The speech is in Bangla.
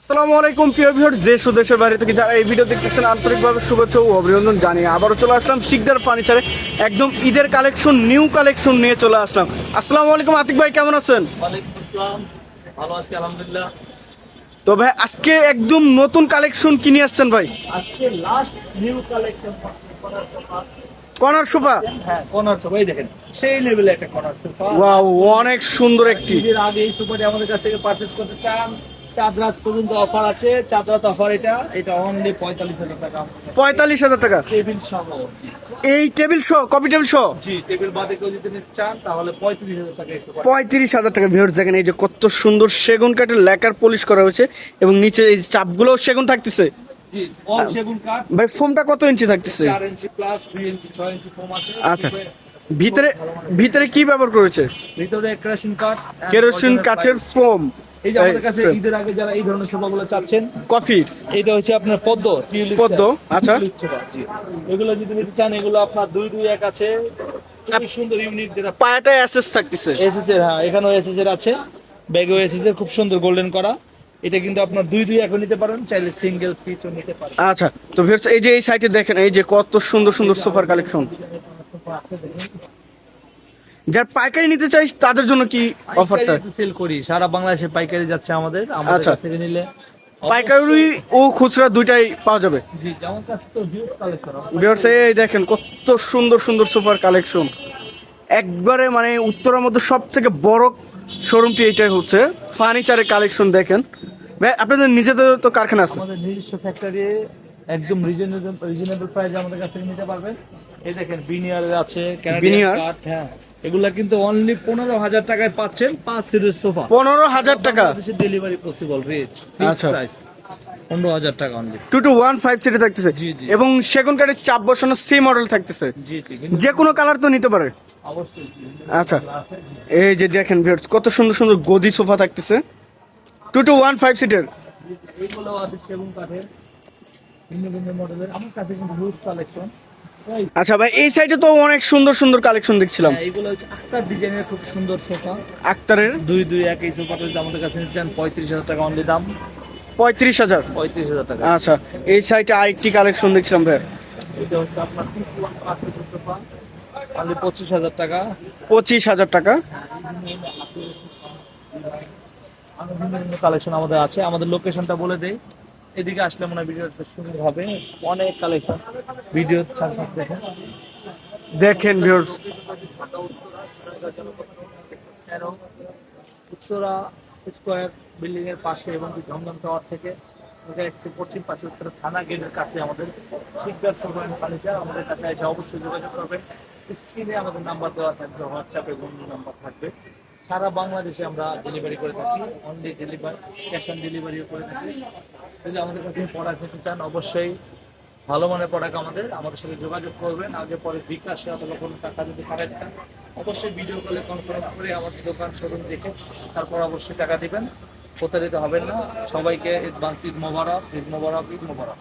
আসসালামু আলাইকুম প্রিয় ভিউয়ার দেশ ও দেশের বাইরে থেকে যারা এই ভিডিও দেখতেছেন আন্তরিকভাবে শুভেচ্ছা ও অভিনন্দন জানিয়ে আবারও চলে আসলাম শিকদার ফার্নিচারে। একদম ঈদের কালেকশন নিউ কালেকশন নিয়ে চলে আসলাম। আসসালামু আলাইকুম আতিক ভাই কেমন আছেন? ভালো আছি আলহামদুলিল্লাহ। তো ভাই আজকে একদম নতুন কালেকশন কিনে আসছেন ভাই? আজকে last new collection corner sofa. হ্যাঁ কর্নার সোফা এই দেখেন সেই লেভেলে একটা কর্নার সোফা। ওয়াও অনেক সুন্দর একটি। ঈদের আগে এই সোফাটি আমাদের কাছ থেকে পারচেজ করতে চান চাঁদ রাত পর্যন্ত অফার আছে। চাঁদ রাত অফার এটা এটা অনলি পঁয়তাল্লিশ হাজার টাকা। পঁয়তাল্লিশ হাজার টাকা। টেবিল সহ। এই table show copy table show জি টেবিল বাদে কেউ যদি নিতে চান তাহলে পঁয়ত্রিশ হাজার টাকা এই সোফা পঁয়ত্রিশ হাজার টাকা। ভিউয়ার্স দেখেন এই যে কত সুন্দর সেগুন কাঠের লেকার পলিশ করা হয়েছে এবং নিচে এই চাপগুলো সেগুন থাকতেছে। সেগুন ভাই ফোমটা কত ইঞ্চি থাকতেছে? চার ইঞ্চি প্লাস দুই ইঞ্চি ছয় ইঞ্চি ফোম আছে। আচ্ছা। ভিতরে ভিতরে কি ব্যবহার করেছে? ভিতরে কেরোসিন কাঠ কেরোসিন কাঠের ফোম। এই যে আমাদের কাছে ঈদের আগে যারা এই ধরনের সোফাগুলো চাচ্ছেন কফির? এটা হচ্ছে আপনার পদ্ম পদ্ম, আচ্ছা। এগুলো যদি নিতে চান এগুলো আপনার দুই দুই এক আছে। খুবই সুন্দর ইউনিক যেটা পায়াটা অ্যাসেস থাকতেছে। এসএস এর হ্যাঁ এখানেও এসএস এর আছে। ব্যাগেও এসএস এর খুব সুন্দর গোল্ডেন করা। এটা কিন্তু আপনার দুই দুই এখন নিতে পারেন চাইলে সিঙ্গেল পিসও নিতে পারেন। আচ্ছা তো এই যে এই সাইটে দেখেন এই যে কত সুন্দর সুন্দর সোফার কালেকশন যার পাইকারি নিতে চাই তাদের জন্য কি অফারটা সেল করি। সারা বাংলাদেশে পাইকারি যাচ্ছে আমাদের আমাদের আচ্ছা। কাছ থেকে নিলে। পাইকারি ও খুচরা দুইটাই পাওয়া যাবে। ভিউয়ার্স এই দেখেন কত সুন্দর সুন্দর সোফার কালেকশন একবারে মানে উত্তরের মধ্যে সব থেকে বড় শোরুমটি এটাই হচ্ছে ফার্নিচারের কালেকশন দেখেন। ভাই আপনাদের নিজেদের তো কারখানা আছে। আমাদের নিজস্ব ফ্যাক্টরি একদম রিজনেবল রিজনেবল প্রাইসে আমাদের কাছ থেকে নিতে পারবেন। এই দেখেন বিনিয়ার আছে কাঠ হ্যাঁ। এগুলা কিন্তু অনলি পনেরো হাজার টাকায় পাচ্ছেন পাঁচ সিরিজ সোফা পনেরো হাজার টাকা? ডেলিভারি পসিবল রেট আচ্ছা। প্রাইস পনেরো হাজার টাকা only two two one five সিটে থাকতেছে। জি, জি। এবং সেগুন কাঠের চাপ বসানো সি মডেল থাকতেছে। যে কোনো কালার তো নিতে পারে। আচ্ছা। এই যে দেখেন কত সুন্দর সুন্দর গদি সোফা থাকতেছে। টু টু ওয়ান ফাইভ সিটের এইগুলো আছে সেগুন কাঠের ভিন্ন ভিন্ন মডেলের আমার কাছে কিন্তু হিউজ কালেকশন আচ্ছা ভাই এই সাইডে তো অনেক সুন্দর সুন্দর কালেকশন দেখছিলাম। এইগুলো হচ্ছে আক্তার ডিজাইনের খুব সুন্দর সোফা। আক্তারের? দুই দুই এক এই সোফাটা যদি আমাদের কাছে নিতে চান পঁয়ত্রিশ হাজার টাকা অনলি দাম। পঁয়ত্রিশ হাজার? পঁয়ত্রিশ হাজার টাকা। আচ্ছা এই সাইডে আরেকটি কালেকশন দেখছিলাম ভাই। এটা হচ্ছে আপনার সোফা অনলি পঁচিশ হাজার টাকা। পঁচিশ হাজার টাকা। কালেকশন আমাদের আছে। আমাদের লোকেশনটা বলে দেই। এদিকে আসলে মনে হয় ভিডিওটা সুন্দর হবে। অনেক কালেকশন ভিডিও দেখেন। দেখেন ভিউয়ার্স তেরো উত্তরা স্কোয়ার বিল্ডিং এর পাশে এবং কি ধমধম টাওয়ার থেকে একটু পশ্চিম পাশে উত্তরা থানা গেটের কাছে আমাদের শিকদার সোফা ফার্নিচার আমাদের কাছে এসে অবশ্যই যোগাযোগ করবেন। স্ক্রিনে আমাদের নাম্বার দেওয়া থাকবে হোয়াটসঅ্যাপে বন্ধু নাম্বার থাকবে। সারা বাংলাদেশে আমরা ডেলিভারি করে থাকি অনলি ডেলিভারি ক্যাশ অন ডেলিভারিও করে থাকি। যদি আমাদের কাছে প্রোডাক্ট নিতে চান, অবশ্যই ভালো মানের প্রোডাক্ট আমাদের আমাদের সাথে যোগাযোগ করবেন। আগে পরে বিকাশে অথবা কোনো টাকা যদি পাঠাতে চান, অবশ্যই ভিডিও কলে কনফার্ম করে আমাদের দোকান শোরুম দেখে তারপর অবশ্যই টাকা দিবেন। প্রতারিত হবেন না। সবাইকে অ্যাডভান্স ঈদ মোবারক ঈদ মোবারক ঈদ মোবারক।